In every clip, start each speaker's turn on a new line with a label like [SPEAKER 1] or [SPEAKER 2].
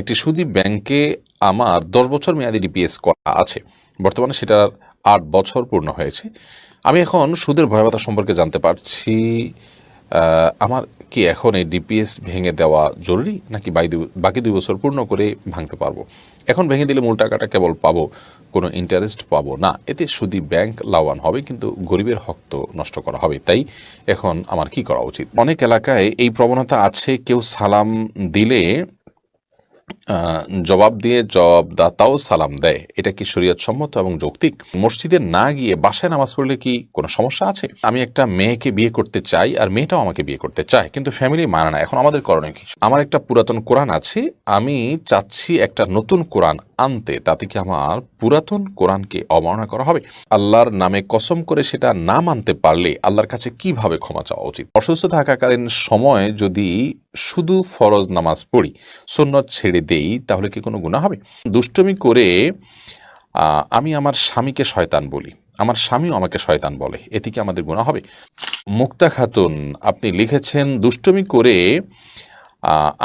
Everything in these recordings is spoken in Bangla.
[SPEAKER 1] একটি সুদী ব্যাংকে আমার দশ বছর মেয়াদি ডিপিএস করা আছে। বর্তমানে সেটার আট বছর পূর্ণ হয়েছে। আমি এখন সুদের ভয়াবহতা সম্পর্কে জানতে পারছি আমার কি এখন এই ডিপিএস ভেঙে দেওয়া জরুরি নাকি বাকি দুই বছর পূর্ণ করে ভাঙতে পারব? এখন ভেঙে দিলে মূল টাকাটা কেবল পাবো, কোনো ইন্টারেস্ট পাবো না। এতে সুদী ব্যাংক লাভবান হবে কিন্তু গরিবের হক তো নষ্ট করা হবে। তাই এখন আমার কি করা উচিত? অনেক এলাকায় এই প্রবণতা আছে, কেউ সালাম দিলে জবাব দিয়ে জবাবদাতাও সালাম দেয়। এটা কি শরীয়ত সম্মত এবং যৌক্তিক? মসজিদে না গিয়ে বাসায় নামাজ পড়লে কি কোনো সমস্যা আছে? আমি একটা মেয়েকে বিয়ে করতে চাই আর মেয়েটাও আমাকে বিয়ে করতে চায়, কিন্তু ফ্যামিলি মানে না। এখন আমাদের করণীয় কি? আমার একটা পুরাতন কোরআন আছে, আমি চাচ্ছি একটা নতুন কোরআন আনতে, তাতে কি আমার পুরাতন কোরআনকে অবমাননা করা হবে? আল্লাহর নামে কসম করে সেটা না মানতে পারলে আল্লাহর কাছে কীভাবে ক্ষমা চাওয়া উচিত? অসুস্থ থাকাকালীন সময় যদি শুধু ফরজ নামাজ পড়ি, সুন্নত ছেড়ে দেই, তাহলে কি কোনো গুণা হবে? দুষ্টমি করে আমি আমার স্বামীকে শয়তান বলি। আমার স্বামীও আমাকে শয়তান বলে। এতে কি আমাদের গুণা হবে? মুক্তা খাতুন, আপনি লিখেছেন, দুষ্টমি করে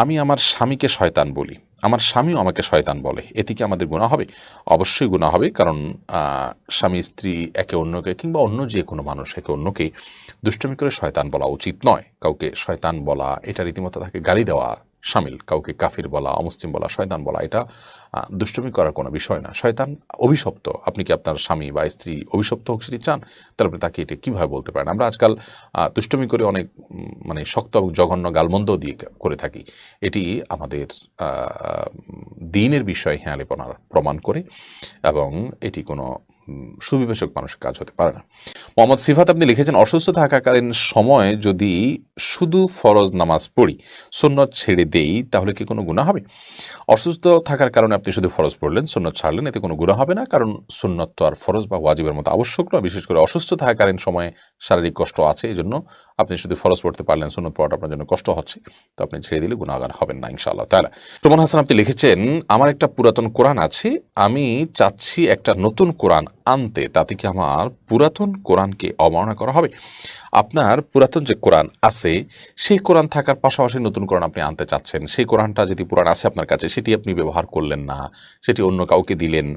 [SPEAKER 1] আমি আমার স্বামীকে শয়তান বলি। আমার স্বামীও আমাকে শয়তান বলে। এতে কি আমাদের গুণা হবে? অবশ্যই গুণা হবে, কারণ স্বামী, স্ত্রী একে অন্যকে কিংবা অন্য যে কোনো মানুষ একে অন্যকে দুষ্টমি করে শয়তান বলা উচিত নয়। কাউকে শয়তান বলা, এটা রীতিমতো তাকে গালি দেওয়া সামিল, কাউকে কাফির বলা, অমুসলিম বলা, শয়তান বলা, এটা দুষ্টমি করার কোনো বিষয় না। শয়তান অভিশপ্ত, আপনি কি আপনার স্বামী বা স্ত্রী অভিশপ্ত হোক সেটি চান? আপনি তাকে এটা কীভাবে বলতে পারেন? আমরা আজকাল দুষ্টমি করে অনেক মানে শক্ত এবং জঘন্য গালমন্দ দিয়ে করে থাকি। এটি আমাদের দিনের বিষয় হেঁয়ালিপনার প্রমাণ করে এবং এটি কোনো সুবিবেচক মানুষের কাজ হতে পারে না। মোহাম্মদ সিফাত আপনি লিখেছেন, অসুস্থ থাকাকালীন সময় যদি শুধু ফরজ নামাজ পড়ি, সুন্নত ছেড়ে দেই, তাহলে কি কোনো গুণা হবে? অসুস্থ থাকার কারণে আপনি শুধু ফরজ পড়লেন, সুন্নত ছাড়লেন, এতে কোনো গুণা হবে না, কারণ সুন্নত তো আর ফরজ বা ওয়াজিবের মতো আবশ্যক নয়। বিশেষ করে অসুস্থ থাকাকালীন সময়ে শারীরিক কষ্ট আছে এই জন্য আপনি শুধু ফরজ পড়তে পারলেন, সুন্নত পড়াটা আপনার জন্য কষ্ট হচ্ছে, তো আপনি ছেড়ে দিলে গুণাগার হবেন না ইনশাআল্লাহ তাহলে সুমন হাসান, আপনি লিখেছেন, আমার একটা পুরাতন কোরআন আছে, আমি চাচ্ছি একটা নতুন কোরআন আনতে তাতে কি আমার পুরাতন কোরআনকে অবমাননা করা হবে? আপনার পুরাতন যে কোরআন আছে, সেই কোরআন থাকার পাশাপাশি নতুন কোরআন আপনি আনতে চাচ্ছেন, সেই কোরআনটা যদি পুরাণ আছে আপনার কাছে, সেটি আপনি ব্যবহার করলেন না, সেটি অন্য কাউকে দিলেন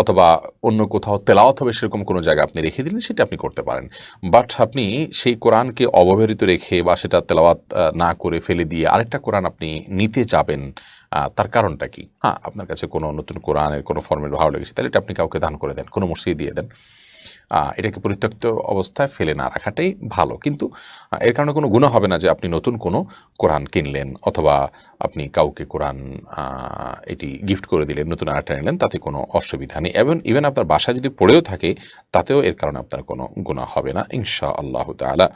[SPEAKER 1] অথবা অন্য কোথাও তেলাওয়াত হবে সেরকম কোনো জায়গা আপনি রেখে দিলেন, সেটা আপনি করতে পারেন। বাট আপনি সেই কোরআনকে অবহেলিত রেখে বা সেটা তেলাওয়াত না করে ফেলে দিয়ে আরেকটা কোরআন আপনি নিতে যাবেন তার কারণটা কি? হ্যাঁ আপনার কাছে কোনো নতুন কোরআনের কোনো ফর্মেট ভালো লেগেছে, তাহলে এটা আপনি কাউকে দান করে দেন, কোনো মসজিদে দিয়ে দেন। এটাকে পরিত্যক্ত অবস্থায় ফেলে না রাখাটাই ভালো। কিন্তু এর কারণে কোনো গুণ হবে না যে আপনি নতুন কোনো কোরআন কিনলেন অথবা আপনি কাউকে কোরআন এটি গিফট করে দিলেন, নতুন আরেকটা নিলেন, তাতে কোনো অসুবিধা নেই। এবং ইভেন আপনার বাসায় যদি পড়েও থাকে, তাতেও এর কারণে আপনার কোনো গুণা হবে না ইনশা আল্লাহ তালা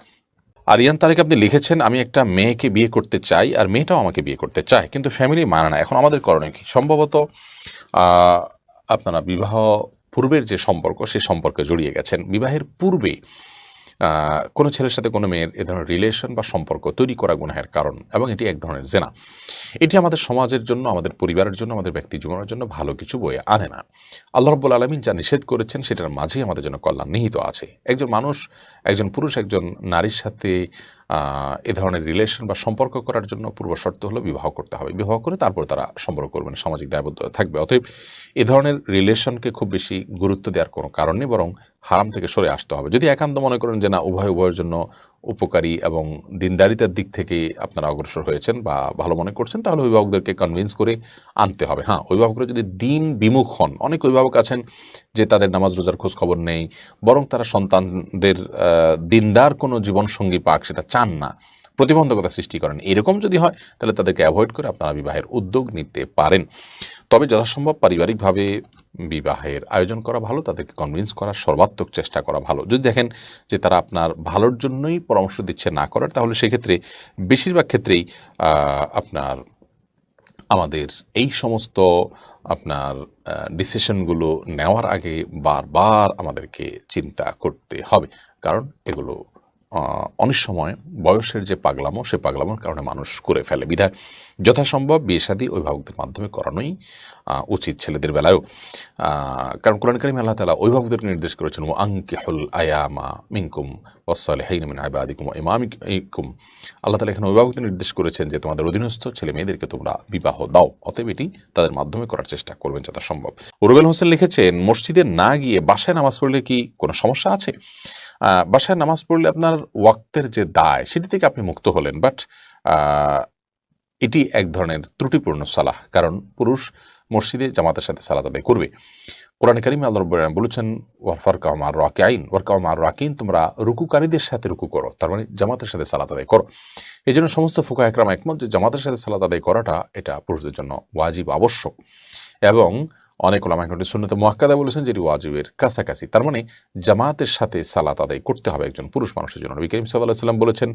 [SPEAKER 1] আরিয়ান তারেক আপনি লিখেছেন, আমি একটা মেয়েকে বিয়ে করতে চাই, আর মেয়েটাও আমাকে বিয়ে করতে চায়। কিন্তু ফ্যামিলি মানে না। এখন আমাদের করণীয় কি? সম্ভবত আপনারা বিবাহ পূর্বের যে সম্পর্ক সে সম্পর্কে জড়িয়ে গেছেন। বিবাহের পূর্বে কোনো ছেলের সাথে কোনো মেয়ের এ ধরনের রিলেশন বা সম্পর্ক তৈরি করা গুনাহের কারণ এবং এটি এক ধরনের জেনা। এটি আমাদের সমাজের জন্য, আমাদের পরিবারের জন্য, আমাদের ব্যক্তি জীবনের জন্য ভালো কিছু বয়ে আনে না। আল্লাহ রব্বুল আলমিন যা নিষেধ করেছেন সেটার মাঝেই আমাদের জন্য কল্যাণ নিহিত আছে। একজন মানুষ, একজন পুরুষ, একজন নারীর সাথে এ ধরনের রিলেশন বা সম্পর্ক করার জন্য পূর্ব শর্ত হলো বিবাহ করতে হবে। বিবাহ করে তারপর তারা সম্পর্ক করবেন সামাজিক দায়বদ্ধতা থাকবে। অতএব এ ধরনের রিলেশনকে খুব বেশি গুরুত্ব দেওয়ার কোনো কারণ নেই, বরং হারাম থেকে সরে আসতে হবে। যদি একান্ত মনে করেন যে না, উভয়, উভয়ের জন্য উপকারী এবং দিনদারিতার দিক থেকে আপনারা অগ্রসর হয়েছেন বা ভালো মনে করছেন, তাহলে অভিভাবকদেরকে কনভিন্স করে আনতে হবে। হ্যাঁ অভিভাবকরা যদি দিন বিমুখ হন, অনেক অভিভাবক আছেন যে তাদের নামাজ, রোজার খোঁজ খবর নেই, বরং তারা সন্তানদের দিনদার কোনো জীবনসঙ্গী পাক সেটা চান না প্রতিবন্ধকতা সৃষ্টি করেন। এরকম যদি হয়, তাহলে তাদেরকে অ্যাভয়েড করে আপনারা বিবাহের উদ্যোগ নিতে পারেন। তবে যথাসম্ভব পারিবারিকভাবে বিবাহের আয়োজন করা ভালো, তাদেরকে কনভিন্স করার সর্বাত্মক চেষ্টা করা ভালো। যদি দেখেন যে তারা আপনার ভালোর জন্যই পরামর্শ দিচ্ছে না করার, তাহলে সেক্ষেত্রে বেশিরভাগ ক্ষেত্রেই আপনার, আমাদের এই সমস্ত আপনার ডিসিশনগুলো নেওয়ার আগে বারবার আমাদেরকে চিন্তা করতে হবে। কারণ এগুলো অনেক সময় বয়সের যে পাগলামো, সে পাগলামোর কারণে মানুষ করে ফেলে বিধায়। যথাসম্ভব বিয়ে শাদী অভিভাবকদের মাধ্যমে করানোই উচিত ছেলেদের বেলায়ও। কারণ কোরআন করিম আল্লাহ তালা অভিভাবকদেরকে নির্দেশ করেছেন ও আঙ্কিহুল আয়ামা মিনকুম ওয়াসালে হাইনমিন আবাদিকুম ইমামিকুম। আল্লাহ তালা এখানে অভিভাবকদের নির্দেশ করেছেন যে, তোমাদের অধীনস্থ ছেলে মেয়েদেরকে তোমরা বিবাহ দাও। অতএব এটি তাদের মাধ্যমে করার চেষ্টা করবেন যথাসম্ভব। রুবেল হোসেন লিখেছেন, মসজিদে না গিয়ে বাসায় নামাজ পড়লে কি কোনো সমস্যা আছে? বাসায় নামাজ পড়লে আপনার ওয়াক্তের যে দায়, সেটি থেকে আপনি মুক্ত হলেন। বাট এটি এক ধরনের ত্রুটিপূর্ণ সালাহ, কারণ পুরুষ মসজিদে জামাতের সাথে সালাত আদায় করবে। কোরআন করিম আল্লাহ বলেছেন ওয়ারফারকা মার রাকিআইন ওয়ারকা মার রাকিন তোমরা রুকুকারীদের সাথে রুকু করো তার মানে জামাতের সাথে সালাত আদায় করো। এই জন্য সমস্ত ফুকা একরাম একমত যে জামাতের সাথে সালাত আদায় করাটা এটা পুরুষদের জন্য ওয়াজিব, আবশ্যক। এবং অনেক ওলামা একটি সুন্নতে মোয়াক্কাদা বলেছেন যেটি ওয়াজিবের কাছাকাছি। তার মানে জামাতের সাথে সালাত আদায় করতে হবে একজন পুরুষ মানুষের জন্য। নবী করিম সাল্লাম বলেছেন,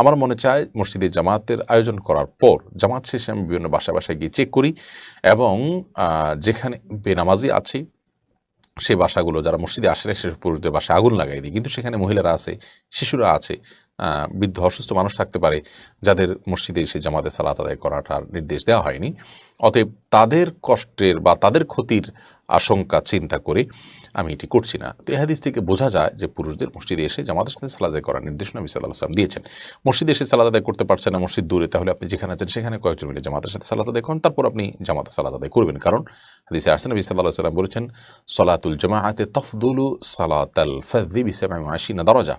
[SPEAKER 1] আমার মনে চায় মসজিদে জামাতের আয়োজন করার পর, জামাত শেষে আমি বিভিন্ন বাসায় বাসায় গিয়ে চেক করি এবং যেখানে বেনামাজি আছে, সেই বাসাগুলো যারা মসজিদে আসে না, সেসব পুরুষদের বাসায় আগুন লাগাই দিই। কিন্তু সেখানে মহিলারা আছে, শিশুরা আছে বৃদ্ধ অসুস্থ মানুষ থাকতে পারে যাদের মসজিদে এসে জামাতে সালাত আদায় করাটার নির্দেশ দেওয়া হয়নি। অতএব তাদের কষ্টের বা তাদের ক্ষতির আশঙ্কা, চিন্তা করে আমি এটি করছি না। তো এই হাদিস থেকে বোঝা যায় যে পুরুষদের মসজিদে এসে জামাতের সাথে সালাদ করার নির্দেশনা নবী সাল্লাহ সাল্লাম দিয়েছেন। মসজিদে এসে সালাদ আদায় করতে পারছেন না মসজিদ দূরে, তাহলে আপনি যেখানে আছেন সেখানে কয়েকজন মিলে জামাতের সাথে সালাদ করেন, তারপর আপনি জামাতে আদায় করবেন। কারণ হাদিসে আসেন নবী সাল্লাহ সাল্লাম বলেছেন, সলাতুল জামাআতে তফদুলু সালাতাল ফাযি বিসাবঈ আশিনা দরজা।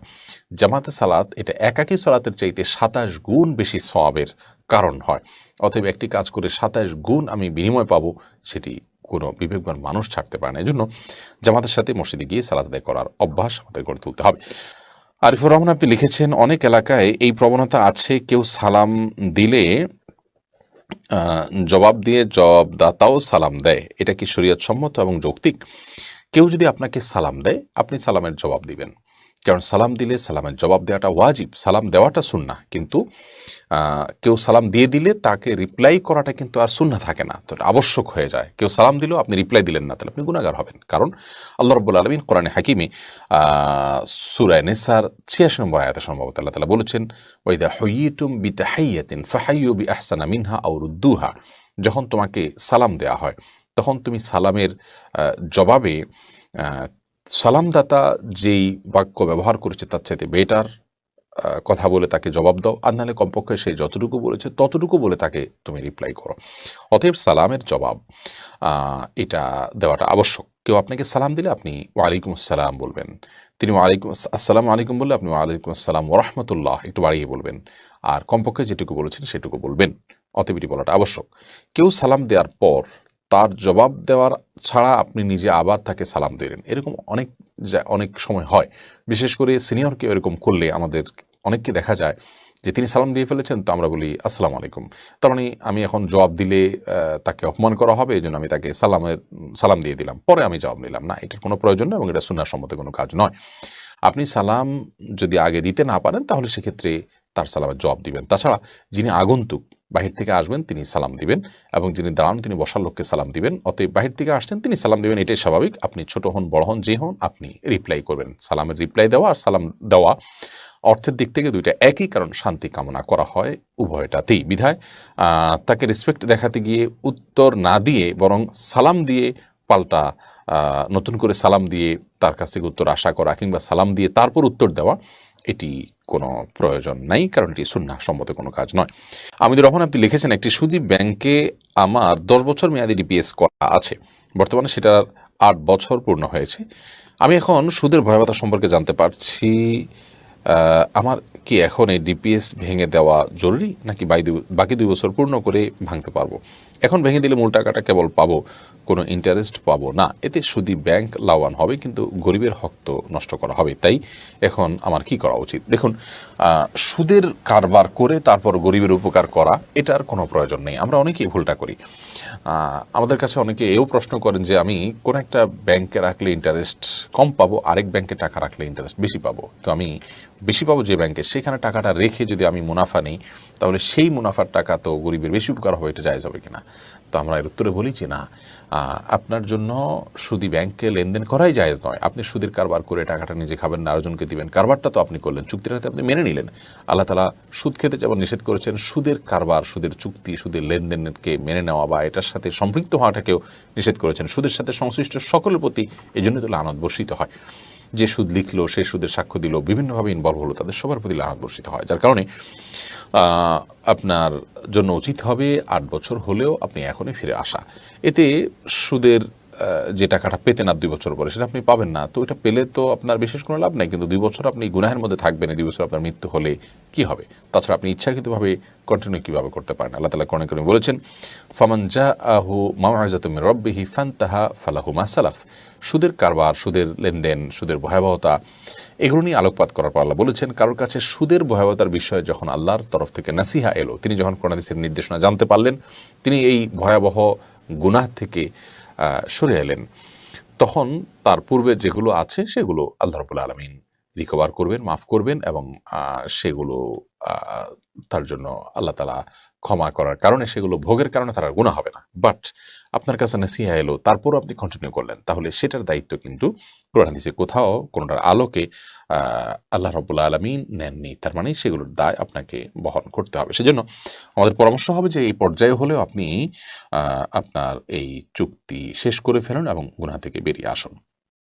[SPEAKER 1] জামাতে সালাত, এটা একাকী সালাতের চাইতে সাতাশ গুণ বেশি সওয়াবের কারণ হয়। অতএব একটি কাজ করে সাতাশ গুণ আমি বিনিময় পাবো, সেটি কোনো বিবেকবান মানুষ ছাড়তে পারে না। এই জন্য জামাতের সাথে মসজিদে গিয়ে সালাত আদায় করার অভ্যাস আমাদের গড়ে তুলতে হবে। আরিফুর রহমান, আপনি লিখেছেন, অনেক এলাকায় এই প্রবণতা আছে, কেউ সালাম দিলে জবাব দিয়ে জবাবদাতাও সালাম দেয়। এটা কি শরীয়ত সম্মত এবং যৌক্তিক? কেউ যদি আপনাকে সালাম দেয়, আপনি সালামের জবাব দিবেন। কারণ সালাম দিলে সালামের জবাব দেওয়াটা ওয়াজিব, সালাম দেওয়াটা সুন্না কিন্তু কেউ সালাম দিয়ে দিলে তাকে রিপ্লাই করাটা কিন্তু আর সুন্না থাকে না। তো আবশ্যক হয়ে যায়। কেউ সালাম দিলেও আপনি রিপ্লাই দিলেন না, তাহলে আপনি গুণাগার হবেন। কারণ আল্লাহ রব্বুল আলমিন কোরআনে হাকিমি সুরায় নেসার ছিয়াশি নম্বর আয়াতে সম্ভবত আল্লাহ তালা বলেছেন ওইদা হইয়িতুম বিতাহাইয়াতিন ফাহাইয়ু বি আহসানা মিনহা আউরুদ্দুহা যখন তোমাকে সালাম দেয়া হয়, তখন তুমি সালামের জবাবে সালামদাতা যেই বাক্য ব্যবহার করেছে তার চাইতে বেটার কথা বলে তাকে জবাব দাও। আর নাহলে কমপক্ষে সে যতটুকু বলেছে ততটুকু বলে তাকে তুমি রিপ্লাই করো। অতএব সালামের জবাব এটা দেওয়াটা আবশ্যক। কেউ আপনাকে সালাম দিলে আপনি ওয়ালাইকুম আসসালাম বলবেন। তিনি ওয়ালাইকুম আস- আসসালামু আলাইকুম বললে আপনি ওয়ালাইকুম আসসালাম ওরহমতুল্লাহ একটু বাড়িয়ে বলবেন। আর কমপক্ষে যেটুকু বলেছেন সেটুকু বলবেন। অতএব এটি বলাটা আবশ্যক। কেউ সালাম দেওয়ার পর তার জবাব দেওয়ার ছাড়া আপনি নিজে আবার তাকে সালাম দিলেন এরকম অনেক অনেক সময় হয়। বিশেষ করে সিনিয়রকে এরকম করলে আমাদের অনেককে দেখা যায় যে তিনি সালাম দিয়ে ফেলেছেন, তো আমরা বলি, আসসালামু আলাইকুম। তার মানে আমি এখন জবাব দিলে তাকে অপমান করা হবে এই জন্য আমি তাকে সালামের, সালাম দিয়ে দিলাম। পরে আমি জবাব নিলাম। না এটার কোনো প্রয়োজন নেই এবং এটা সুন্নার সম্মত কোনো কাজ নয়। আপনি সালাম যদি আগে দিতে না পারেন, তাহলে সেক্ষেত্রে তার সালামের জবাব দিবেন। তাছাড়া যিনি আগন্তুক বাহির থেকে আসবেন, তিনি সালাম দিবেন এবং যিনি দাঁড়ান তিনি বসার লোককে সালাম দিবেন। অতএব বাহির থেকে আসছেন, তিনি সালাম দিবেন, এটাই স্বাভাবিক। আপনি ছোট হন, বড় হন, যে হন, আপনি রিপ্লাই করবেন। সালামের রিপ্লাই দেওয়া আর সালাম দেওয়া। অর্থের দিক থেকে দুইটা, একই কারণ শান্তি কামনা করা হয় উভয়টাতেই। বিধায় তাকে রেসপেক্ট দেখাতে গিয়ে উত্তর না দিয়ে, বরং সালাম দিয়ে পাল্টা নতুন করে সালাম দিয়ে তার কাছ থেকে উত্তর আশা করা কিংবা সালাম দিয়ে তারপর উত্তর দেওয়া, এটি কোনো প্রয়োজন নাই, কারণ এটি সুন্না সম্মত কোনো কাজ নয়। আমিদুর রহমান, আপনি লিখেছেন একটি সুদী ব্যাংকে আমার দশ বছর মেয়াদি ডিপিএস করা আছে। বর্তমানে সেটার আট বছর পূর্ণ হয়েছে। আমি এখন সুদের ভয়াবতা সম্পর্কে জানতে পারছি আমার কি এখন এই ডিপিএস ভেঙে দেওয়া জরুরি, নাকি বাকি দুই বছর পূর্ণ করে ভাঙতে পারব? এখন ভেঙে দিলে মূল টাকাটা কেবল পাবো, কোনো ইন্টারেস্ট পাবো না। এতে সুদী ব্যাংক লাভবান হবে, কিন্তু গরিবের হক তো নষ্ট করা হবে। তাই এখন আমার কি করা উচিত? দেখুন সুদের কারবার করে তারপর গরিবের উপকার করা, এটার কোনো প্রয়োজন নেই। আমরা অনেকেই ভুলটা করি। আমাদের কাছে অনেকে এও প্রশ্ন করেন যে, আমি কোন একটা ব্যাংকে রাখলে ইন্টারেস্ট কম পাবো, আরেক ব্যাংকে টাকা রাখলে ইন্টারেস্ট বেশি পাবো? তো আমি, বেশি পাবো যে ব্যাংকে সেখানে টাকাটা রেখে যদি আমি মুনাফা নিই, তাহলে সেই মুনাফার টাকা তো গরিবের বেশি উপকার হবে, এটা জায়জ হবে কিনা? তো আমরা এর উত্তরে বলি যে না আপনার জন্য সুদি ব্যাংকে লেনদেন করাই জায়েজ নয়। আপনি সুদের কারবার করে টাকাটা নিজে খাবেন না, আরেকজনকে দিবেন। কারবারটা তো আপনি করলেন, চুক্তির হাতে আপনি মেনে নিলেন। আল্লাহ তালা সুদ খেতে যেমন নিষেধ করেছেন, সুদের কারবার, সুদের চুক্তি, সুদের লেনদেনকে মেনে নেওয়া বা এটার সাথে সম্পৃক্ত হওয়াটাকেও নিষেধ করেছেন। সুদের সাথে সংশ্লিষ্ট সকলের প্রতি এই জন্য তো লানত বর্ষিত হয়। যে সুদ লিখলো, সে সুদের সাক্ষ্য দিল, বিভিন্নভাবে ইনভলভ হলো, তাদের সবার প্রতি লাগ বর্ষিত হয়। যার কারণে আপনার জন্য উচিত হবে আট বছর হলেও আপনি এখনই ফিরে আসা। এতে সুদের যে টাকাটা পেতেন আর দুই বছর পরে, সেটা আপনি পাবেন না। তো এটা পেলে তো আপনার বিশেষ কোনো লাভ নাই, কিন্তু দুই বছর আপনি গুনাহের মধ্যে থাকবেন, এই দুই বছর আপনার মৃত্যু হলে কি হবে? তাছাড়া আপনি ইচ্ছাকৃতভাবে কন্টিনিউ কীভাবে করতে পারেন? আল্লাহ তালা কোরআনে করে বলেছেন, ফামান জা আহু মামাজাতুম রব্বিহি ফান্তাহা ফালাহু মাসালাফ সুদের কারবার, সুদের লেনদেন, সুদের ভয়াবহতা, এগুলো নিয়ে আলোকপাত করার পর আল্লাহ বলেছেন, কারোর কাছে সুদের ভয়াবহতার বিষয়ে যখন আল্লাহর তরফ থেকে নাসিহা এলো, তিনি যখন কোরআনিসের নির্দেশনা জানতে পারলেন, তিনি এই ভয়াবহ গুনাহ থেকে সরে এলেন। তখন তার পূর্বে যেগুলো আছে সেগুলো আল্লাহ রবুল আলমিন রিকভার করবেন, মাফ করবেন এবং সেগুলো তার জন্য আল্লাহ তালা ক্ষমা করার কারণে সেগুলো ভোগের কারণে তার আর গুণা হবে না। বাট আপনার কাছে নাসিহা এলো তারপরও আপনি কন্টিনিউ করলেন। তাহলে সেটার দায়িত্ব কিন্তু কোরআন হাদিসে কোথাও কোনোটার আলোকে আল্লাহ রবুল্লা আলমিন নেননি। তার মানে সেগুলোর দায় আপনাকে বহন করতে হবে। সেজন্য আমাদের পরামর্শ হবে যে এই পর্যায়ে হলেও আপনি আপনার এই চুক্তি শেষ করে ফেলুন এবং গুণা থেকে বেরিয়ে আসুন।